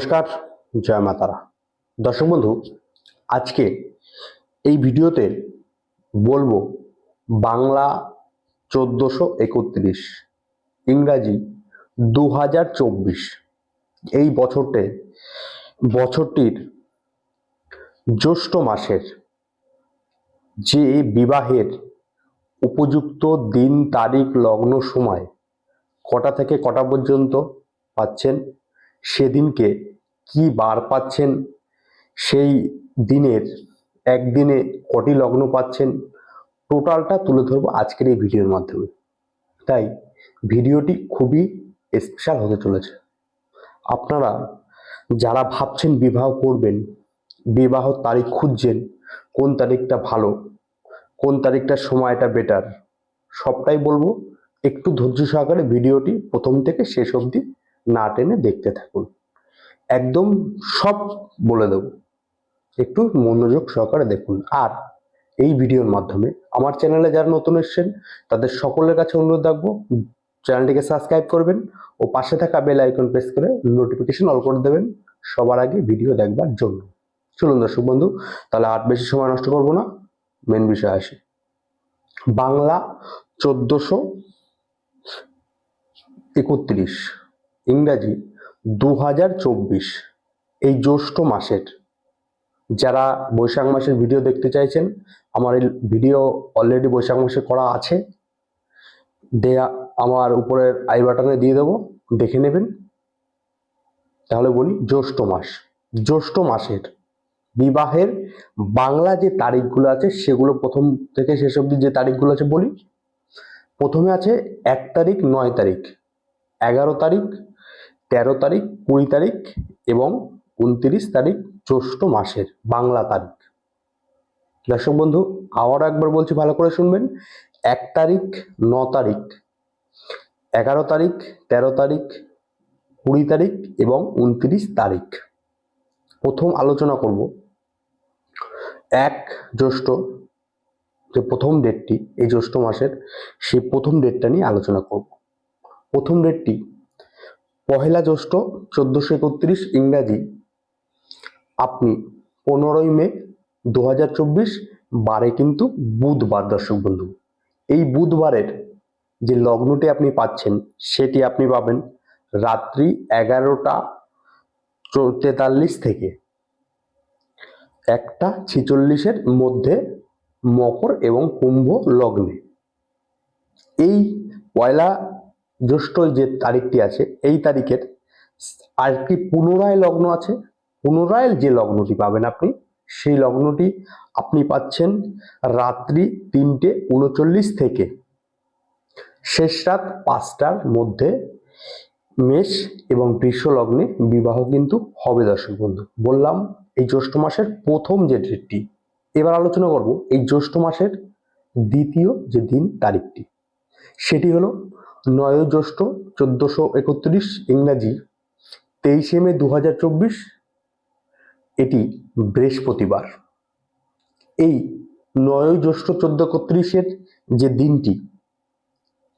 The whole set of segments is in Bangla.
নমস্কার, জয় মাতারা দর্শক বন্ধু, আজকে এই ভিডিওতে বলব বাংলা চোদ্দোশো একত্রিশ, ইংরাজি দু হাজার চব্বিশ। এই বছরটে, বছরটির জ্যৈষ্ঠ মাসের যে বিবাহের উপযুক্ত দিন, তারিখ, লগ্ন, সময়, কটা থেকে কটা পর্যন্ত পাচ্ছেন সেদিনকে কি বার পাচ্ছেন? সেই দিনের একদিনে কটি লগ্ন পাচ্ছেন? টোটালটা তুলে ধরবো আজকের এই ভিডিওর মাধ্যমে। তাই ভিডিওটি খুবই স্পেশাল হতে চলেছে। আপনারা যারা ভাবছেন বিবাহ করবেন, বিবাহ তারিখ খুঁজছেন, কোন তারিখটা ভালো, কোন তারিখটা সময়টা বেটার সবটাই বলব। একটু ধৈর্য সহকারে ভিডিওটি প্রথম থেকে শেষ অবধি না টেনে দেখতে থাকুন। একদম সব বলে দেব। একটু মনোযোগ সহকারে দেখুন। আর এই ভিডিওর মাধ্যমে আমার চ্যানেলে যারা নতুন এসছেন, তাদের সকলের কাছে অনুরোধ রাখব, চ্যানেলটিকে সাবস্ক্রাইব করবেন ও পাশে থাকা বেল আইকন প্রেস করে নোটিফিকেশন অল করে দেবেন। সবার আগে ভিডিও দেখবার জন্য। চলুন দর্শক বন্ধু, তাহলে আর বেশি সময় নষ্ট করব না। মেন বিষয় আসি। বাংলা চোদ্দোশো একত্রিশ। ইংরাজি দু হাজার চব্বিশ, এই জ্যৈষ্ঠ মাসের। যারা বৈশাখ মাসের ভিডিও দেখতে চাইছেন, আমার এই ভিডিও অলরেডি বৈশাখ মাসে করা আছে। দেয়া, আমার উপরের আই বাটনে দিয়ে দেবো, দেখে নেবেন। তাহলে বলি জ্যৈষ্ঠ মাস। জ্যৈষ্ঠ মাসের বিবাহের বাংলা যে তারিখগুলো আছে, সেগুলো প্রথম থেকে শেষ অবধি যে তারিখগুলো আছে বলি, প্রথমে আছে এক তারিখ, নয় তারিখ। এগারো তারিখ তেরো তারিখ, কুড়ি তারিখ এবং উনত্রিশ তারিখ জ্যৈষ্ঠ মাসের বাংলা তারিখ। দর্শক বন্ধু আবার একবার বলছি ভালো করে শুনবেন, এক তারিখ, ন তারিখ, এগারো তারিখ, তেরো তারিখ, কুড়ি তারিখ এবং উনত্রিশ তারিখ। প্রথম আলোচনা করব। এক জ্যৈষ্ঠ যে প্রথম ডেটটি এই জ্যৈষ্ঠ মাসের সেই প্রথম ডেটটা নিয়ে আলোচনা করব। প্রথম ডেটটি পহেলা জ্যৈষ্ঠ চোদ্দোশো একত্রিশ ইংরাজি। আপনি পনেরোই মে দু হাজার চব্বিশ, বারে কিন্তু বুধবার, দর্শক বন্ধু। এই বুধবারের যে লগ্নটি আপনি পাচ্ছেন, সেটি আপনি পাবেন রাত্রি এগারোটা তেতাল্লিশ থেকে একটা ছিচল্লিশের মধ্যে মকর এবং কুম্ভ লগ্নে। এই পয়লা জ্যৈষ্ঠ যে তারিখটি আছে, এই তারিখের আরেকটি পুনরায় লগ্ন আছে, পুনরায় যে লগ্নটি পাবেন আপনি, সেই লগ্নটি আপনি পাচ্ছেন রাত্রি তিনটে উনচল্লিশ থেকে। শেষ রাত পাঁচটার মধ্যে মেষ এবং বৃষ লগ্নে বিবাহ কিন্তু হবে দর্শক বন্ধু। বললাম, এই জ্যৈষ্ঠ মাসের প্রথম যে ডেটটি, এবার আলোচনা করব এই জ্যৈষ্ঠ মাসের দ্বিতীয় যে দিন তারিখটি। সেটি হলো নয় জ্যৈষ্ঠ চোদ্দোশো একত্রিশ ইংরাজি তেইশে মে দু হাজার চব্বিশ, এটি বৃহস্পতিবার। এই নয় জ্যৈষ্ঠ চোদ্দ একত্রিশের যে দিনটি,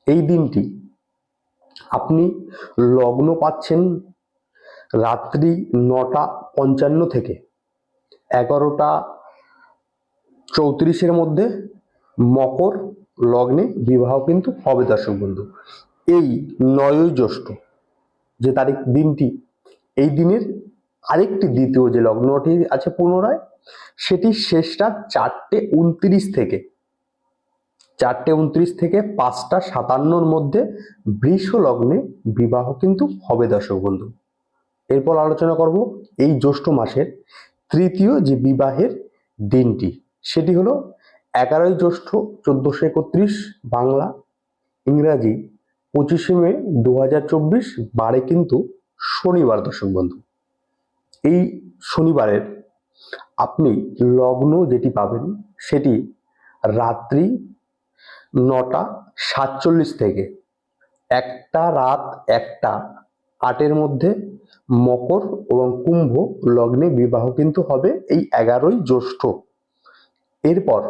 এই দিনটি আপনি লগ্ন পাচ্ছেন রাত্রি নটা পঞ্চান্ন থেকে এগারোটা চৌত্রিশের মধ্যে মকর লগ্নে বিবাহ কিন্তু হবে দর্শক বন্ধু এই নয়ই জ্যৈষ্ঠ যে তারিখ দিনটি, এই দিনের আরেকটি দ্বিতীয় যে লগ্নটি আছে পুনরায়, সেটি শেষটা চারটে উনত্রিশ থেকে, চারটে উনত্রিশ থেকে পাঁচটা সাতান্নর মধ্যে বৃষ লগ্নে বিবাহ কিন্তু হবে দর্শক বন্ধু এরপর আলোচনা করব এই জ্যৈষ্ঠ মাসের তৃতীয় যে বিবাহের দিনটি, সেটি হলো এগারোই জ্যৈষ্ঠ চোদ্দোশো একত্রিশ বাংলা, ইংরাজি পঁচিশে মে দু হাজার চব্বিশ, বারে কিন্তু শনিবার দর্শক বন্ধু। এই শনিবারের আপনি লগ্ন যেটি পাবেন সেটি রাত্রি নটা সাতচল্লিশ থেকে একটা রাত একটা আটের মধ্যে মকর এবং কুম্ভ লগ্নে বিবাহ কিন্তু হবে এই এগারোই জ্যৈষ্ঠ। এরপর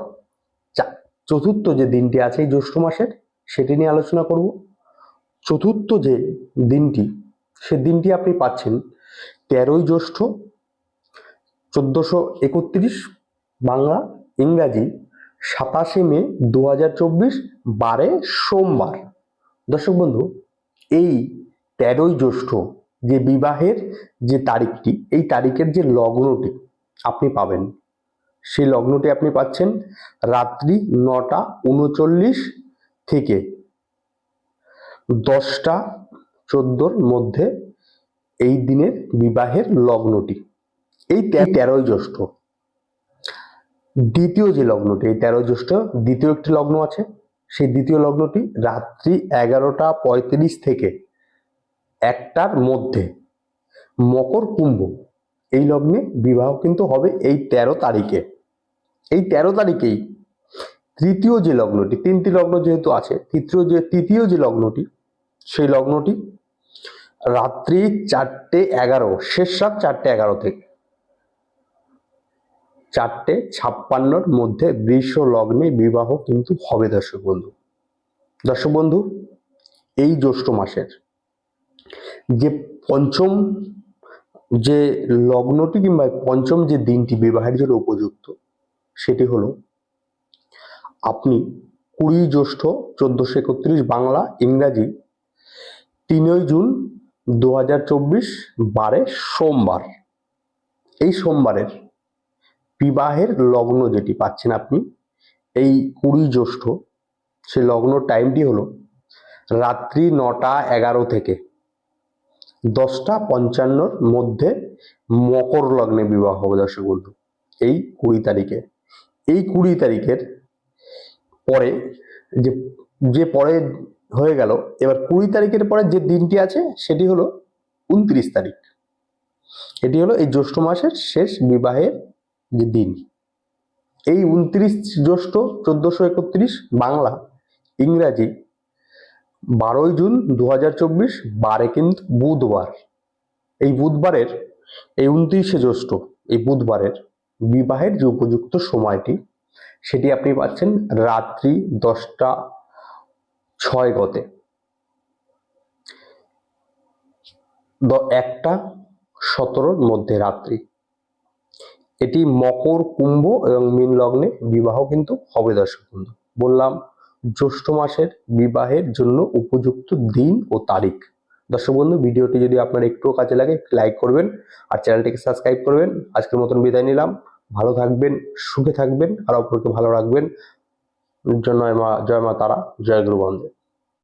চতুর্থ যে দিনটি আছে এই জ্যৈষ্ঠ মাসের, সেটি নিয়ে আলোচনা করব। চতুর্থ যে দিনটি, সে দিনটি আপনি পাচ্ছেন তেরোই জ্যৈষ্ঠ, চোদ্দোশো একত্রিশ বাংলা ইংরাজি সাতাশে মে দু হাজার চব্বিশ বারে সোমবার। দর্শক বন্ধু, এই তেরোই জ্যৈষ্ঠ যে বিবাহের যে তারিখটি, এই তারিখের যে লগ্নটি আপনি পাবেন। সেই লগ্নটি আপনি পাচ্ছেন রাত্রি নটা উনচল্লিশ থেকে দশটা চোদ্দোর মধ্যে এই দিনের বিবাহের লগ্নটি। এই তেরোই জ্যৈষ্ঠ। দ্বিতীয় যে লগ্নটি এই তেরোই জ্যৈষ্ঠ দ্বিতীয় একটি লগ্ন আছে। সেই দ্বিতীয় লগ্নটি রাত্রি এগারোটা পঁয়ত্রিশ থেকে একটার মধ্যে মকর কুম্ভ। এই লগ্নে বিবাহ কিন্তু হবে এই তেরো তারিখে। এই তেরো তারিখেই তৃতীয় যে লগ্নটি, তিনটি লগ্ন যেহেতু আছে, তৃতীয় যে তৃতীয় যে লগ্নটি, সেই লগ্নটি রাত্রি চারটে এগারো, শেষ রাত চারটে এগারো থেকে। চারটে ছাপ্পান্নর মধ্যে বৃষ লগ্নে বিবাহ কিন্তু হবে, দর্শক বন্ধু। দর্শক বন্ধু, এই জ্যৈষ্ঠ মাসের যে পঞ্চম যে লগ্নটি কিংবা পঞ্চম যে দিনটি বিবাহের জন্য উপযুক্ত সেটি হলো, আপনি কুড়ি জ্যৈষ্ঠ চোদ্দশো একত্রিশ বাংলা ইংরাজি তিনই জুন দু হাজার চব্বিশ বারে সোমবার। এই সোমবারের বিবাহের লগ্ন যেটি পাচ্ছেন আপনি, এই কুড়ি জ্যৈষ্ঠ, সে লগ্ন টাইমটি হলো রাত্রি নটা এগারো থেকে দশটা পঞ্চান্নর মধ্যে মকর লগ্নে বিবাহ হবে দর্শক বন্ধু। এই কুড়ি তারিখে এই কুড়ি তারিখের পরে যে যে পরে হয়ে গেল, এবার কুড়ি তারিখের পরে যে দিনটি আছে, সেটি হলো উনত্রিশ তারিখ। এটি হলো এই জ্যৈষ্ঠ মাসের শেষ বিবাহের যে দিন। এই উনত্রিশ জ্যৈষ্ঠ চোদ্দশো একত্রিশ বাংলা ইংরাজি বারোই জুন দু হাজার চব্বিশ, বারে কিন্তু বুধবার। এই বুধবারের, এই উনত্রিশে জ্যৈষ্ঠ, এই বুধবারের বিবাহের যে উপযুক্ত সময়টি, সেটি আপনি পাচ্ছেন রাত্রি দশটা ছয় গতে। একটা সতেরোর মধ্যে রাত্রি। এটি মকর কুম্ভ এবং মীন লগ্নে বিবাহ কিন্তু হবে দর্শক বন্ধু বললাম, জ্যৈষ্ঠ মাসের বিবাহের জন্য উপযুক্ত দিন ও তারিখ। দর্শক বন্ধু, ভিডিওটি যদি আপনার একটুও কাজে লাগে লাইক করবেন আর চ্যানেলটিকে সাবস্ক্রাইব করবেন। আজকের মতন বিদায় নিলাম। ভালো থাকবেন, সুখে থাকবেন, আর অপরকে ভালো রাখবেন। জয় মা জয় মা তারা, জয় গুরু বন্দে